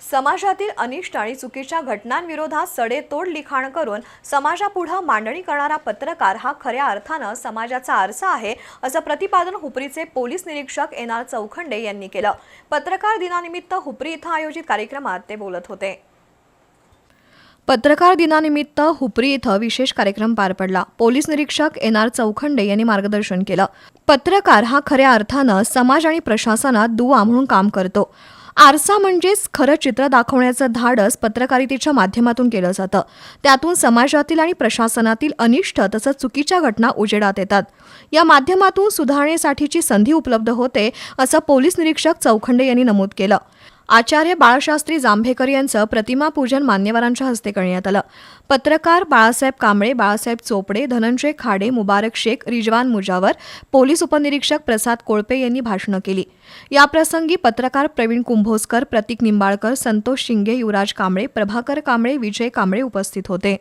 समाजातील अनिष्ट आणि चुकीच्या घटनांविरोधात सडेतोड लिखाण करून समाजापुढं मांडणी करणारा पत्रकार हा खऱ्या अर्थानं समाजाचा आरसा आहे असं प्रतिपादन हुपरीचे पोलीस निरीक्षक एन आर चौखंडे यांनी केलं. पत्रकार दिनानिमित्त हुपरी इथं आयोजित कार्यक्रमात ते बोलत होते. पत्रकार दिनानिमित्त हुपरी इथं विशेष कार्यक्रम पार पडला. पोलीस निरीक्षक एन आर चौखंडे यांनी मार्गदर्शन केलं. पत्रकार हा खऱ्या अर्थानं समाज आणि प्रशासनात दुवा म्हणून काम करतो. आरसा म्हणजेच खरं चित्र दाखवण्याचं धाडस पत्रकारितेच्या माध्यमातून केलं जातं. त्यातून समाजातील आणि प्रशासनातील अनिष्ट तसंच चुकीच्या घटना उजेडात येतात. या माध्यमातून सुधारणेसाठीची संधी उपलब्ध होते असं पोलीस निरीक्षक चौखंडे यांनी नमूद केलं. आचार्य बाळशास्त्री जांभेकर यांचं प्रतिमा पूजन मान्यवरांच्या हस्ते करण्यात आलं. पत्रकार बाळासाहेब कांबळे बाळासाहेब चोपडे धनंजय खाडे मुबारक शेख रिजवान मुजावर पोलीस उपनिरीक्षक प्रसाद कोळपे यांनी भाषणं केली. याप्रसंगी पत्रकार प्रवीण कुंभोजकर प्रतीक निंबाळकर संतोष शिंगे युवराज कांबळे प्रभाकर कांबळे विजय कांबळे उपस्थित होते.